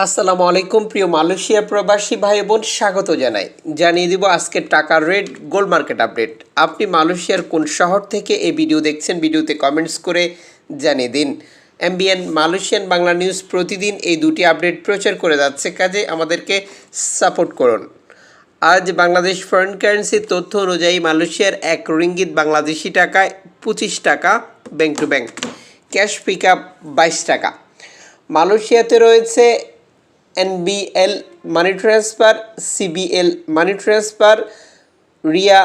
আসসালামু আলাইকুম, প্রিয় মালয়েশিয়া প্রবাসী ভাই বোন স্বাগত জানাই। জানিয়ে দিব আজকের টাকার রেট, গোল্ড মার্কেট আপডেট। আপনি মালয়েশিয়ার কোন শহর থেকে এই ভিডিও দেখছেন, ভিডিওতে কমেন্টস করে জানিয়ে দিন। এমবিএন মালয়েশিয়ান বাংলা নিউজ প্রতিদিন এই দুটি আপডেট প্রচার করে যাচ্ছে, কাজে আমাদেরকে সাপোর্ট করুন। আজ বাংলাদেশ ফরেন কারেন্সির তথ্য অনুযায়ী মালয়েশিয়ার এক রিঙ্গিত বাংলাদেশি টাকায় পঁচিশ টাকা bank to bank, cash pick up বাইশ টাকা। মালয়েশিয়াতে রয়েছে NBL money transfer CBL money transfer Ria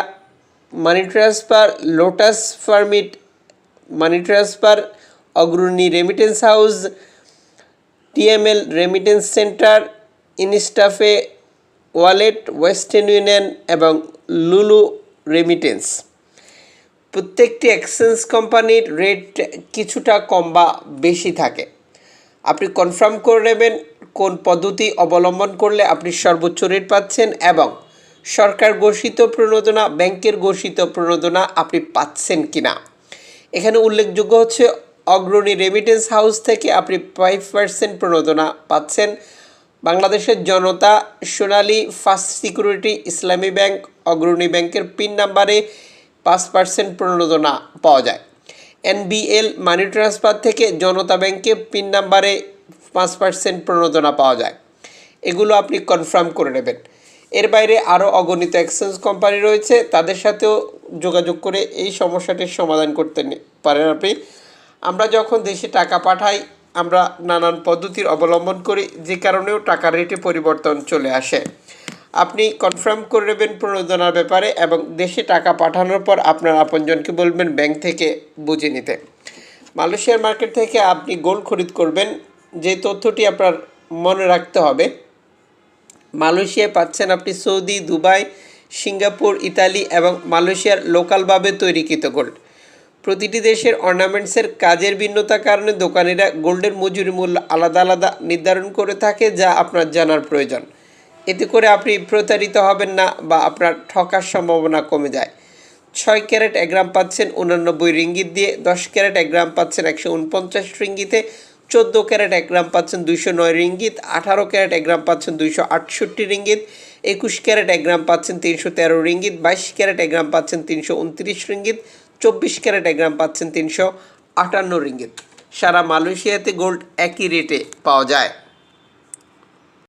money transfer Lotus ফার্মিট money transfer Agrani remittance house TML remittance center ইনস্টাফে wallet Western Union এবং লুলু রেমিটেন্স প্রত্যেকটি এক্সচেঞ্জ কোম্পানির রেট কিছুটা কম বা বেশি থাকে। আপনি কনফার্ম করে নেবেন কোন পদ্ধতি অবলম্বন করলে আপনি সর্বোচ্চ রেট পাচ্ছেন এবং সরকার ঘোষিত প্রণোদনা, ব্যাংকের ঘোষিত প্রণোদনা আপনি পাচ্ছেন কিনা? এখানে উল্লেখযোগ্য হচ্ছে অগ্রণী রেমিটেন্স হাউস থেকে আপনি ফাইভ পার্সেন্ট প্রণোদনা পাচ্ছেন। বাংলাদেশের Janata, Sonali first security Islami bank, Agrani ব্যাংকের পিন নাম্বারে পাঁচ পার্সেন্ট প্রণোদনা পাওয়া যায়। এনবিএল মানি ট্রান্সফার থেকে জনতা ব্যাংকে পিন নাম্বারে পাঁচ পার্সেন্ট প্রণোদনা পাওয়া যায়। এগুলো আপনি কনফার্ম করে নেবেন। এর বাইরে আরও অগণিত এক্সচেঞ্জ কোম্পানি রয়েছে, তাদের সাথেও যোগাযোগ করে এই সমস্যাটির সমাধান করতে পারেন আপনি। আমরা যখন দেশে টাকা পাঠাই, আমরা নানান পদ্ধতির অবলম্বন করি, যে কারণেও টাকার রেটে পরিবর্তন চলে আসে। আপনি কনফার্ম করে নেবেন প্রণোদনার ব্যাপারে এবং দেশে টাকা পাঠানোর পর আপনার আপনজনকে বলবেন ব্যাংক থেকে বুঝে নিতে। মালয়েশিয়ার মার্কেট থেকে আপনি গোল্ড খরিদ করবেন যে তথ্যটি আপনার মনে রাখতে হবে, মালয়েশিয়ায় পাচ্ছেন আপনি সৌদি, দুবাই, সিঙ্গাপুর, ইতালি এবং মালয়েশিয়ার লোকালভাবে তৈরিকৃত গোল্ড প্রতিটি দেশের অর্নামেন্টসের কাজের ভিন্নতার কারণে দোকানিরা গোল্ডের মজুরি মূল্য আলাদা আলাদা নির্ধারণ করে থাকে, যা আপনার জানার প্রয়োজন। এতে করে আপনি প্রতারিত হবেন না বা আপনার ঠকার সম্ভাবনা কমে যায়। ছয় ক্যারেট এক গ্রাম পাচ্ছেন উনানব্বই রিঙ্গিত দিয়ে দশ ক্যারেট এক গ্রাম পাচ্ছেন একশো উনপঞ্চাশ রিঙ্গিতে। চোদ্দ ক্যারেট এক গ্রাম পাচ্ছেন দুইশো নয় রিঙ্গিত, আঠারো ক্যারেট এক গ্রাম পাচ্ছেন দুইশো আটষট্টি রিঙ্গিত, একুশ ক্যারেট এক গ্রাম পাচ্ছেন তিনশো তেরো রিঙ্গিত, বাইশ ক্যারেট এক গ্রাম পাচ্ছেন তিনশো উনত্রিশ রিঙ্গিত, চব্বিশ ক্যারেট এক গ্রাম পাচ্ছেন তিনশো আটান্ন রিঙ্গিত। সারা মালয়েশিয়াতে গোল্ড একই রেটে পাওয়া যায়।